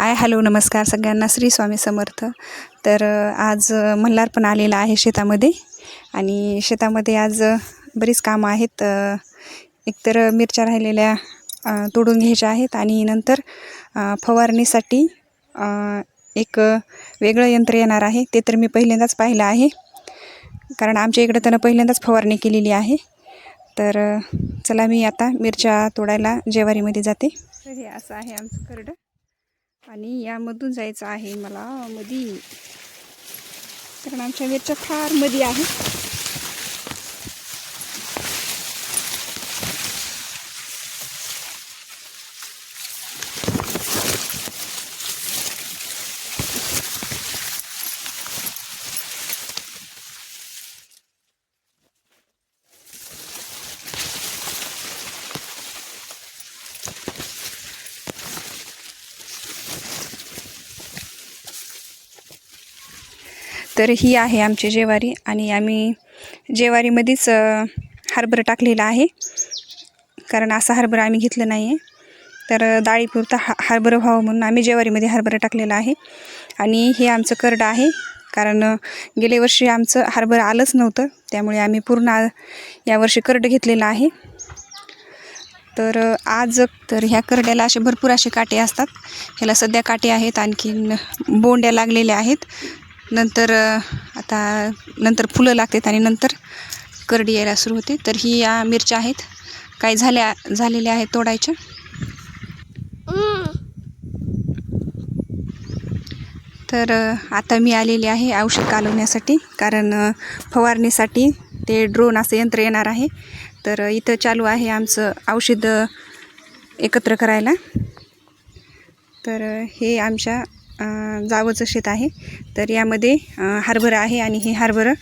Hi hello नमस्कार सगळ्यांना. श्री स्वामी समर्थ. तर आज मल्हार पण आलेला आहे शेतामध्ये आणि शेतामध्ये आज बरीच कामं आहेत. एकतर मिरच्या राहिलेल्या तोडून घ्यायच्या आहेत आणि नंतर फवारणीसाठी एक वेगळं यंत्र येणार आहे. ते तर मी पहिल्यांदाच पाहिलं आहे. कारण आमच्या इकडं त्यानं पहिल्यांदाच फवारणी केलेली आहे. तर चला मी आता मिरच्या तोडायला जेवारीमध्ये जाते. हे असं आहे आमचं करडं. आणि यामधून जायचं आहे मला मधी. कारण आमच्या वेळच्या फार मधी आहे तर ही आहे आमची जेवारी आणि आम्ही जेवारीमध्येच अ, टाकलेला आहे. कारण असा हरभरा आम्ही घेतलं नाही आहे तर डाळीपुरता हा हरभरा व्हावं म्हणून आम्ही जेवारीमध्ये हरभरा टाकलेला आहे. आणि हे आमचं करडं आहे. कारण गेल्या वर्षी आमचं हार्बर आलंच नव्हतं. त्यामुळे आम्ही पूर्ण यावर्षी करडं घेतलेलं आहे. तर आज तर ह्या करड्याला असे भरपूर असे काटे असतात. ह्याला सध्या काटे आहेत. आणखीन बोंड्या लागलेल्या आहेत. नंतर आता नंतर फुलं लागतात आणि नंतर करडी यायला सुरू होते. तर ही या मिरच्या आहेत. काय झाल्या झालेल्या आहेत तोडायच्या. तर आता मी आलेली आहे औषध कालवण्यासाठी. कारण फवारणीसाठी ते ड्रोन असं यंत्र येणार आहे. तर इथं चालू आहे आमचं औषध एकत्र करायला. तर हे आमच्या जावंचं शेत आहे. तर यामध्ये हरभरा आहे आणि हे हरभरं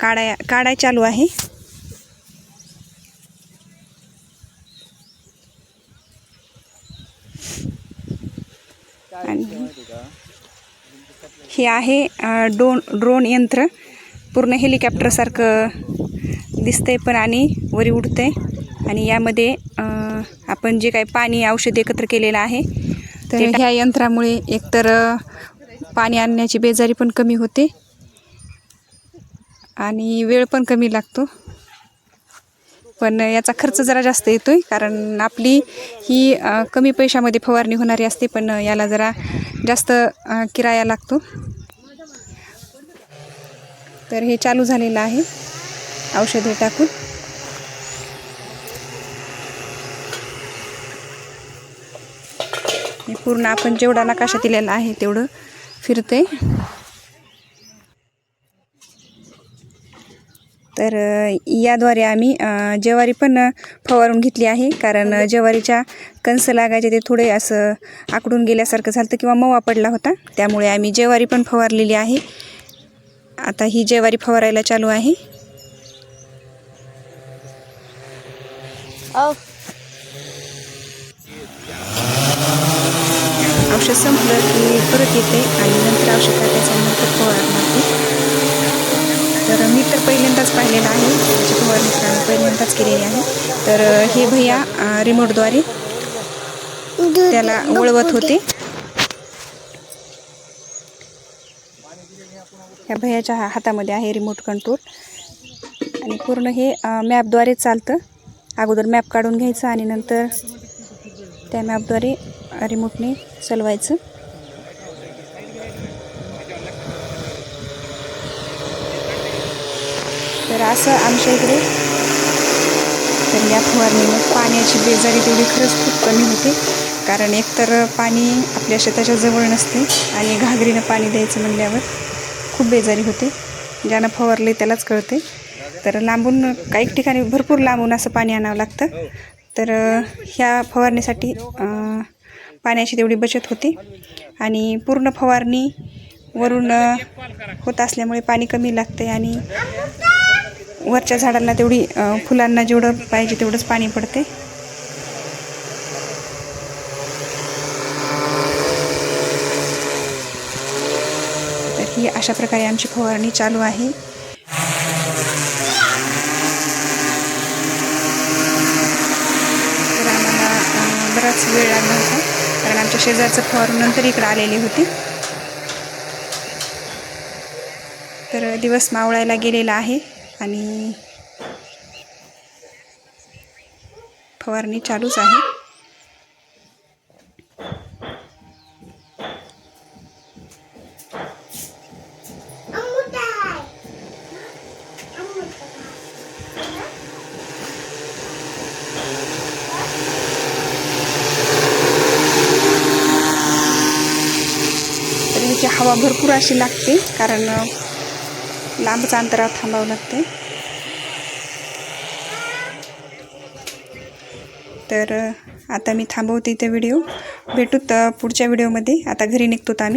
काढाय काढाय चालू आहे. आणि हे आहे डोन ड्रोन यंत्र. पूर्ण हेलिकॉप्टरसारखं दिसतंय पण आणि वरी उडतंय. आणि यामध्ये आपण जे काही पाणी औषध एकत्र केलेलं आहे तर ह्या यंत्रामुळे एकतर पाणी आणण्याची बेजारी पण कमी होते. आणि वेळ पण कमी लागतो. पण याचा खर्च जरा जास्त येतोय कारण आपली ही कमी पैशामध्ये फवारणी होणारी असते पण याला जरा जास्त किराया लागतो. तर हे चालू झालेलं आहे. औषधे टाकून. पूर्ण आपण जेवढा नकाशा दिलेला आहे तेवढं फिरते तर याद्वारे आम्ही ज्वारी पण फवारून घेतली आहे. कारण ज्वारीच्या कणस लागायचे ते थोडे असं आकडून गेल्यासारखं झालं किंवा मवा पडला होता. त्यामुळे आम्ही ज्वारी पण फवारलेली आहे. आता ही ज्वारी फवारायला चालू आहे. औषध संपलं की परत येते आणि नंतर औषध टाकायचं नंतर फवारणार तर मी तर पहिल्यांदाच पाहिलेलं आहे त्याची फवारणी तर पहिल्यांदाच केलेली आहे तर हे भैया रिमोटद्वारे त्याला वळवत होते ह्या भैयाच्या हातामध्ये आहे रिमोट कंट्रोल आणि पूर्ण हे मॅपद्वारे चालतं. अगोदर मॅप काढून घ्यायचं आणि नंतर त्या मॅपद्वारे रिमोटने चालवायचं तर असं आमच्या इकडे. तर या फवारणीनं पाण्याची बेजारी तेवढी खरंच खूप कमी होते. कारण एकतर पाणी आपल्या शेताच्या जवळ नसते आणि घागरीनं पाणी द्यायचं म्हणल्यावर खूप बेजारी होते. ज्यानं फवारले त्यालाच कळते. तर लांबून काही ठिकाणी भरपूर लांबून असं पाणी आणावं लागतं. तर ह्या फवारणीसाठी पाण्याची तेवढी बचत होते. आणि पूर्ण फवारणी वरून होत असल्यामुळे पाणी कमी लागते आणि वरच्या झाडांना तेवढी फुलांना जेवढं पाहिजे तेवढंच पाणी पडते. तर ही अशा प्रकारे आमची फवारणी चालू आहे. तर आम्हाला बराच वेळ लागला होता. आमच्या शेजारचं फवारून नंतर इकडं आलेली होती. तर दिवस मावळायला गेलेला आहे आणि फवारणी चालूच आहे. हवा भरपूर अशी लागते कारण लांबच अंतरावर थांबावं लागते तर आता मी थांबवते इथे व्हिडिओ. भेटूत पुढच्या व्हिडिओमध्ये. आता घरी निघतो आम्ही.